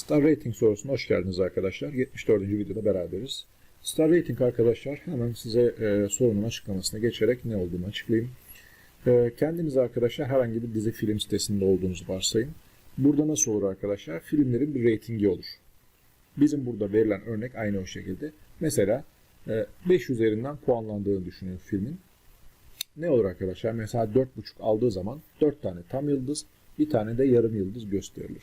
Star Rating sorusuna hoş geldiniz arkadaşlar. 74. videoda beraberiz. Star Rating arkadaşlar hemen size e, sorunun açıklamasına geçerek ne olduğunu açıklayayım. E, kendiniz arkadaşlar herhangi bir dizi film sitesinde olduğunuzu varsayın. Burada nasıl olur arkadaşlar? Filmlerin bir ratingi olur. Bizim burada verilen örnek aynı o şekilde. Mesela e, 5 üzerinden puanlandığını düşünün filmin. Ne olur arkadaşlar? Mesela 4.5 aldığı zaman 4 tane tam yıldız, bir tane de yarım yıldız gösterilir.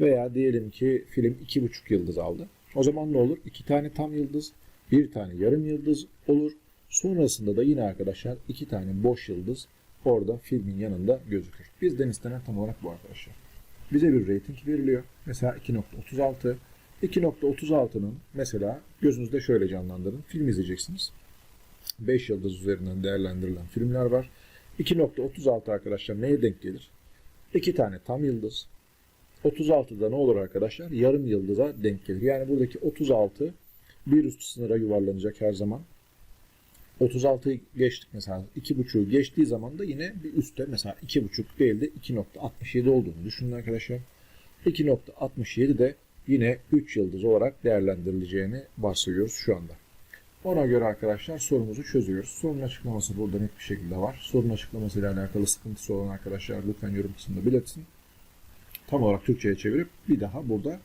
Veya diyelim ki film 2.5 yıldız aldı. O zaman ne olur? 2 tane tam yıldız, bir tane yarım yıldız olur. Sonrasında da yine arkadaşlar 2 tane boş yıldız orada filmin yanında gözükür. Bizden istenen tam olarak bu arkadaşlar. Bize bir rating veriliyor. Mesela 2.36. 2.36'nın mesela gözünüzde şöyle canlandırın. Film izleyeceksiniz. 5 yıldız üzerinden değerlendirilen filmler var. 2.36 arkadaşlar neye denk gelir? 2 tane tam yıldız. 36'da ne olur arkadaşlar? Yarım yıldıza denk gelir. Yani buradaki 36 bir üst sınıra yuvarlanacak her zaman. 36'yı geçtik mesela 2.5'u geçtiği zaman da yine bir üstte mesela 2.5 değil de 2.67 olduğunu düşünün arkadaşlar. 2.67 de yine 3 yıldız olarak değerlendirileceğini varsayıyoruz şu anda. Ona göre arkadaşlar sorumuzu çözüyoruz. Sorunun açıklaması burada net bir şekilde var. Sorunun açıklamasıyla alakalı sıkıntısı olan arkadaşlar lütfen yorum kısmında belirtsin. Tam olarak Türkçe'ye çevirip bir daha burada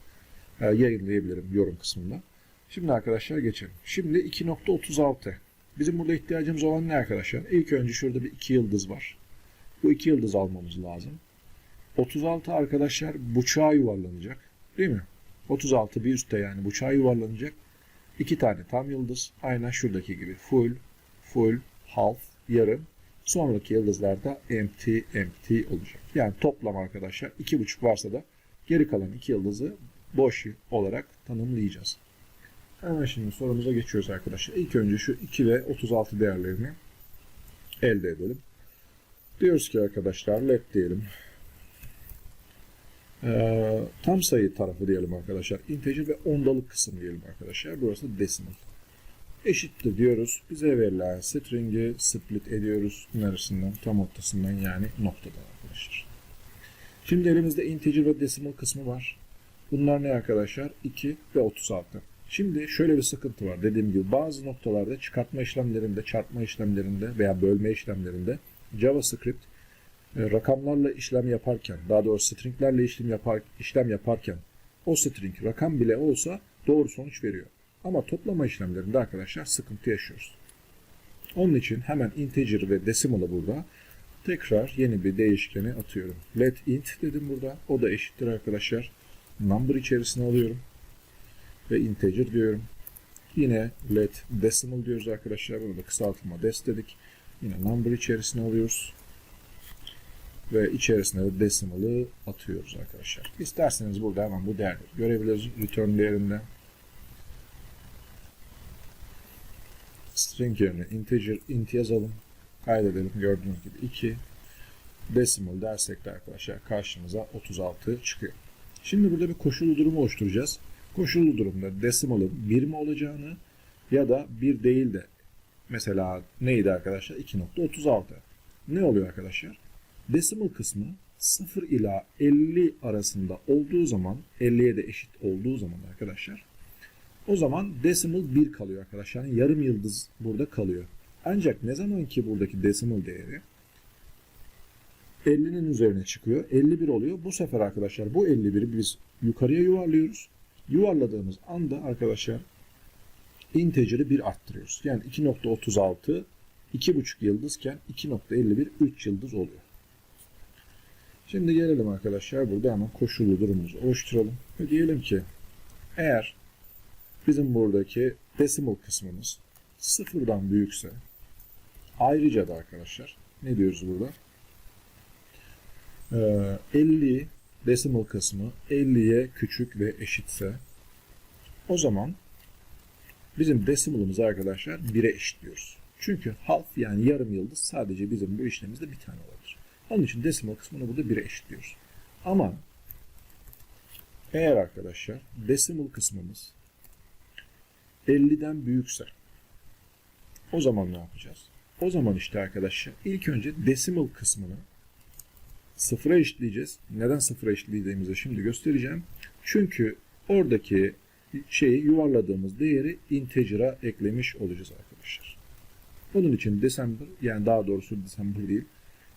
e, yayınlayabilirim yorum kısmında. Şimdi arkadaşlar geçelim. Şimdi 2.36. Bizim burada ihtiyacımız olan ne arkadaşlar? İlk önce şurada bir 2 yıldız var. Bu 2 yıldız almamız lazım. 36 arkadaşlar buçağa yuvarlanacak. Değil mi? 36 bir üstte yani buçağa yuvarlanacak. İki tane tam yıldız. Aynen şuradaki gibi. Full, full, half, yarım. Sonraki yıldızlarda empty, empty olacak. Yani toplam arkadaşlar iki buçuk varsa da geri kalan iki yıldızı boş olarak tanımlayacağız. Hemen şimdi sorumuza geçiyoruz arkadaşlar. İlk önce şu 2 ve 36 değerlerini elde edelim. Diyoruz ki arkadaşlar let diyelim. Ee, tam sayı tarafı diyelim arkadaşlar. Integer ve ondalık kısım diyelim arkadaşlar. Burası decimal. Eşittir diyoruz. Bize verilen string'i split ediyoruz. Neresinden? Tam ortasından yani noktadan arkadaşlar. Şimdi elimizde integer ve decimal kısmı var. Bunlar ne arkadaşlar? 2 ve 36. Şimdi şöyle bir sıkıntı var. Dediğim gibi bazı noktalarda çıkartma işlemlerinde, çarpma işlemlerinde veya bölme işlemlerinde JavaScript e, rakamlarla işlem yaparken, daha doğrusu stringlerle işlem yapar, işlem yaparken o string rakam bile olsa doğru sonuç veriyor. Ama toplama işlemlerinde arkadaşlar sıkıntı yaşıyoruz. Onun için hemen integer ve decimal'ı burada tekrar yeni bir değişkeni atıyorum. Let int dedim burada. O da eşittir arkadaşlar. Number içerisine alıyorum. Ve integer diyorum. Yine let decimal diyoruz arkadaşlar. Burada kısaltma des dedik. Yine number içerisine alıyoruz ve içerisine de decimal'ı atıyoruz arkadaşlar. İsterseniz burada hemen bu değerleri görebiliriz. Return değerinde string yerine integer int yazalım. Kaydedelim. Gördüğünüz gibi 2 decimal dersek de arkadaşlar karşımıza 36 çıkıyor. Şimdi burada bir koşullu durumu oluşturacağız. Koşullu durumda decimal'ın 1 mi olacağını ya da 1 değil de mesela neydi arkadaşlar? 2.36. Ne oluyor arkadaşlar? Decimal kısmı 0 ila 50 arasında olduğu zaman 50'ye de eşit olduğu zaman arkadaşlar o zaman decimal 1 kalıyor arkadaşlar. Yani yarım yıldız burada kalıyor. Ancak ne zaman ki buradaki decimal değeri 50'nin üzerine çıkıyor. 51 oluyor. Bu sefer arkadaşlar bu 51'i biz yukarıya yuvarlıyoruz. Yuvarladığımız anda arkadaşlar integer'i 1 arttırıyoruz. Yani 2.36 2.5 yıldızken 2.51 3 yıldız oluyor. Şimdi gelelim arkadaşlar burada hemen koşullu durumumuzu oluşturalım. Ve diyelim ki eğer bizim buradaki decimal kısmımız sıfırdan büyükse ayrıca da arkadaşlar ne diyoruz burada? Ee, 50 decimal kısmı 50'ye küçük ve eşitse o zaman bizim decimal'ımız arkadaşlar 1'e eşitliyoruz. Çünkü half yani yarım yıldız sadece bizim bu işlemimizde bir tane olabilir. Onun için decimal kısmını burada 1'e eşitliyoruz. Ama eğer arkadaşlar decimal kısmımız 50'den büyükse o zaman ne yapacağız? O zaman işte arkadaşlar ilk önce decimal kısmını sıfıra eşitleyeceğiz. Neden sıfıra eşitleyeceğimizi şimdi göstereceğim. Çünkü oradaki şeyi yuvarladığımız değeri integer'a eklemiş olacağız arkadaşlar. Bunun için December yani daha doğrusu December değil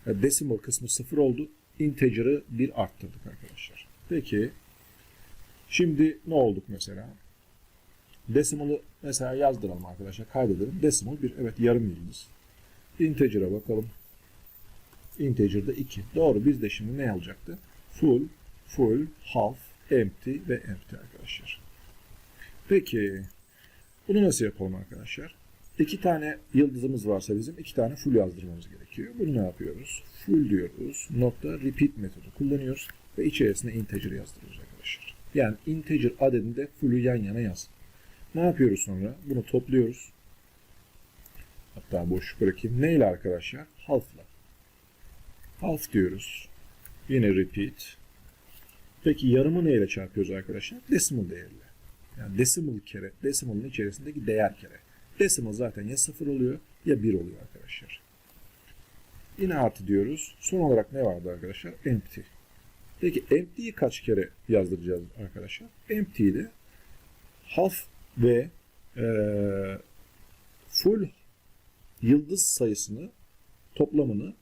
e, decimal kısmı sıfır oldu. Integer'ı bir arttırdık arkadaşlar. Peki şimdi ne olduk mesela? Decimal'ı mesela yazdıralım arkadaşlar. Kaydedelim. Decimal bir evet yarım yıldız. Integer'a bakalım. Integer'da 2. Doğru biz de şimdi ne alacaktı? Full, full, half, empty ve empty arkadaşlar. Peki bunu nasıl yapalım arkadaşlar? İki tane yıldızımız varsa bizim iki tane full yazdırmamız gerekiyor. Bunu ne yapıyoruz? Full diyoruz. Nokta repeat metodu kullanıyoruz ve içerisine integer yazdırıyoruz arkadaşlar. Yani integer adedinde full'ü yan yana yaz. Ne yapıyoruz sonra? Bunu topluyoruz. Hatta boşluk bırakayım. Ne ile arkadaşlar? Half'la. Half diyoruz. Yine repeat. Peki yarımı neyle çarpıyoruz arkadaşlar? Decimal değerle. Yani decimal kere, decimal'ın içerisindeki değer kere. Decimal zaten ya 0 oluyor ya 1 oluyor arkadaşlar. Yine artı diyoruz. Son olarak ne vardı arkadaşlar? Empty. Peki empty'yi kaç kere yazdıracağız arkadaşlar? Empty'yi de half ve eee, full yıldız sayısını toplamını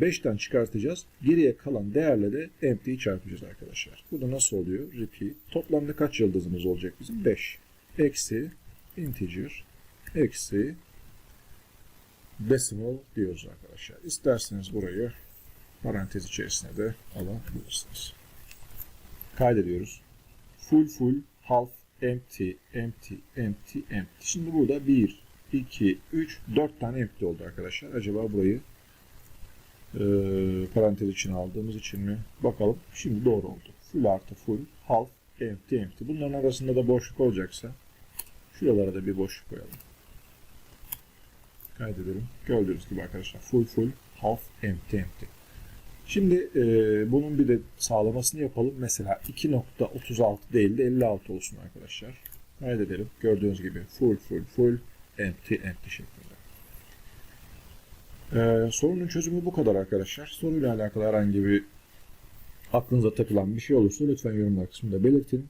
5'ten çıkartacağız. Geriye kalan değerle de empty'yi çarpacağız arkadaşlar. Bu da nasıl oluyor? Repeat. Toplamda kaç yıldızımız olacak bizim? 5. Eksi integer eksi decimal diyoruz arkadaşlar. İsterseniz burayı parantez içerisine de alabilirsiniz. Kaydediyoruz. Full full half empty empty empty empty. Şimdi burada 1 2 3 4 tane empty oldu arkadaşlar. Acaba burayı e, parantez içine aldığımız için mi? Bakalım. Şimdi doğru oldu. Full artı full, half, empty, empty. Bunların arasında da boşluk olacaksa şuralara da bir boşluk koyalım. Kaydedelim. Gördüğünüz gibi arkadaşlar full full, half, empty, empty. Şimdi e, bunun bir de sağlamasını yapalım. Mesela 2.36 değil de 56 olsun arkadaşlar. Kaydedelim. Gördüğünüz gibi full full full, empty, empty şeklinde. Ee, sorunun çözümü bu kadar arkadaşlar. Soruyla alakalı herhangi bir aklınıza takılan bir şey olursa lütfen yorumlar kısmında belirtin.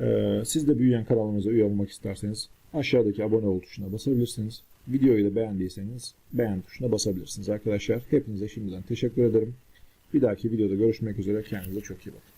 Ee, siz de büyüyen kanalımıza üye olmak isterseniz aşağıdaki abone ol tuşuna basabilirsiniz. Videoyu da beğendiyseniz beğen tuşuna basabilirsiniz arkadaşlar. Hepinize şimdiden teşekkür ederim. Bir dahaki videoda görüşmek üzere. Kendinize çok iyi bakın.